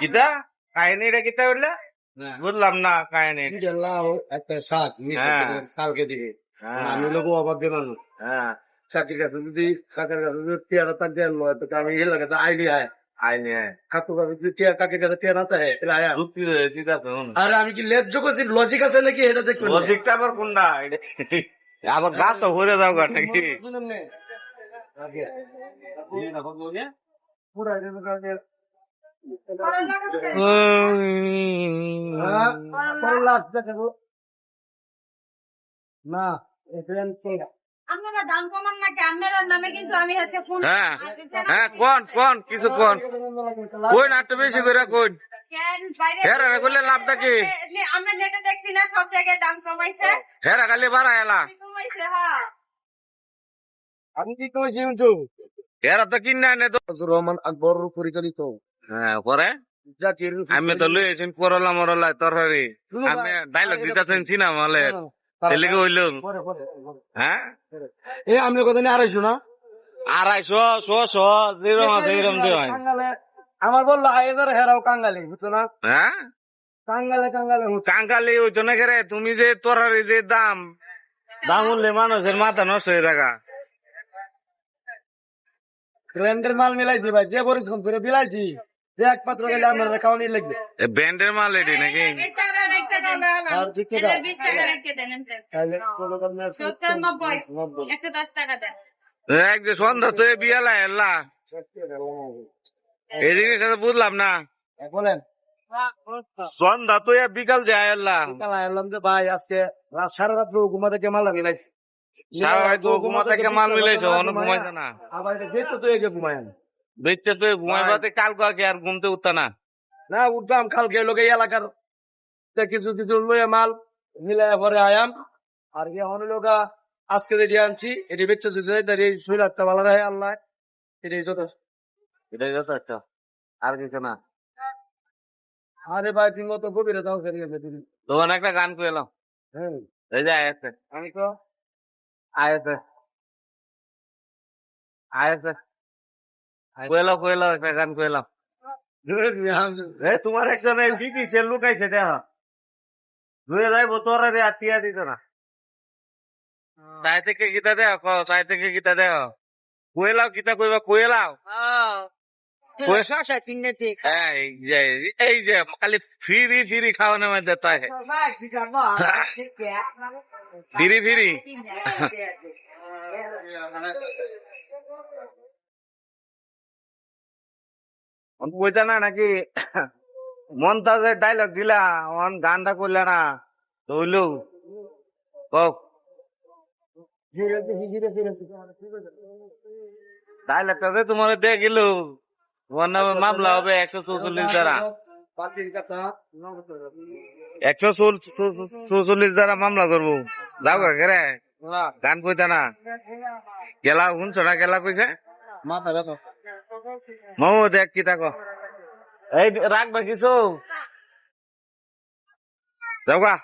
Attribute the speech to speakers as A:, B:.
A: কিতা কাহিনীটা কিতা বললে বুঝলাম না কাহিনী
B: এটা লাউ একটা শাক
A: হ্যাঁ।
B: কালকে দিকে
A: হ্যাঁ
B: আমি লোক অভাব দিয়ে মানুষ
A: হ্যাঁ
B: চাকরির কাছে যদি কাকের কাছে যদি টিয়ারা তার দেন লয় তো আমি এর লাগে আইডিয়া হয়
A: আইনি
B: কাকু কাকু যদি টিয়া কাকের কাছে টিয়া না থাকে তাহলে আয়া
A: যুক্তি রয়েছে ঠিক আছে
B: আরে আমি কি লেজ্জ করছি লজিক আছে নাকি এটা দেখবেন
A: লজিকটা আবার কোনটা এটা- আবার গা তো ভরে দাও গা নাকি
B: শুনুন নে আগে পুরা না
C: আপনারা দাম কমান নাকি আপনার নামে কিন্তু আমি হচ্ছে ফোন
A: হ্যাঁ হ্যাঁ কোন কোন কিছু কোন কোন একটু বেশি করে কোন হেরা করলে লাভটা কি
C: এ, আমরা যেটা দেখছি না সব জায়গায় দাম কমাইছে
A: হেরা খালি বাড়া এলা
C: কমাইছে হ্যাঁ
B: আমি কি কইছি শুনছো
A: হেরা তো। কিনে
B: রহমান আকবর পরিচালিত।
A: হ্যাঁ পরে? আমি তো লই আছেন করলা মরলা তরকারি। আমি ডাইলগ দিতেছেন সিনা মালে তেলেগে হইল। হ্যাঁ?
B: এ আমি কথা নিয়ে আড়াইশো না?
A: আড়াইশো ছশো যেরম আছে এরম দেওয়া
B: কাঙ্গালে আমার বলল হাজার হেরাও কাঙ্গালে বুঝছ না?
A: হ্যাঁ?
B: কাঙ্গালে কাঙ্গালে
A: কাঙ্কালি ওই না করে তুমি যে তরকারি যে দাম দাম উঠলে মানুষের মাথা নষ্ট হয়ে থাকা।
B: ব্র্যান্ডের মাল মিলাইছি ভাই যে পরিশ্রম করে বিলাইছি। যে এক পাত্র গেলে আপনারা খাওয়ানি লাগবে
A: ব্যান্ডের মাল এটি নাকি
C: এটা রেখে দেন
B: আর দিকে
C: এটা
B: দাও।
C: বিশ টাকা রেখে দেন এমনি।
B: তাহলে কোনো কারণে আর
C: সত্তর নব্বই
B: নব্বই।
C: একশো দশ টাকা দেন
A: এক যে সন্ধ্যা তো বিয়ালা এল্লা এই জিনিসটা তো বুঝলাম না
B: এ বলেন
A: সন্ধ্যা তো বিকাল যায়
B: এলাম যে ভাই আজকে রাত সারা রাত ঘুমা থেকে মাল মিলাইছি
A: সারা রাত ঘুমা থেকে মাল মিলাইছো ঘুমাইছে না
B: আবার দেখছ তো ঘুমায় না।
A: দেখতে তো ঘুমাইবাতে কাল কাকে আর ঘুমতে উঠতা না।
B: না উঠলাম কালকে লোকে এলাকার। তে কিছু কিছু লইয়া মাল মিলাই পরে আয়াম। আর কি এখন লোকা আজকে রেডি আনছি। এটি বেচে যদি দাঁড়িয়ে শুয়ে রাখতে ভালো রাখে আল্লাহ। এটাই যথেষ্ট।
A: এটাই যথেষ্ট। আর কিছু না।
B: আরে ভাই তুমি মতো গভীরে দাও ফেরে গেছে তুমি
A: তখন একটা গান কইলাম
B: হ্যাঁ।
A: এই যে আয়াছে
B: আমি তো
A: আয়াছে আয়াছে কইলাম কইলাম একটা গান কইলাম এ তোমার একজনে কি কি সে লুকাইছে দেখ ধুয়ে যাইব তোরা রে আতিয়া দিত না তাই থেকে গীতা দেখ ক তাই থেকে গীতা দেখ কইলাও গীতা কইবা কইলাও পয়সা এই যে এই যে খালি ফ্রি ফ্রি খাওয়ানোর মধ্যে তাই ফ্রি ফ্রি কইতা না নাকি মন্তাজের ডাইলগ দিলা অন গানটা করলে না তো হইল কক ডাইলগটা যে তোমার দিয়ে গেল তোমার নামে মামলা হবে একশো চৌচল্লিশ দ্বারা। একশো চৌচল্লিশ দ্বারা মামলা করব। যাও কেরে গান কইতা না। গেলা শুনছ না গেলা কইছে?
B: মাথা ব্যথা।
A: মামু দেখ কি থাকো এই রাখবা কিছু? যাও গা।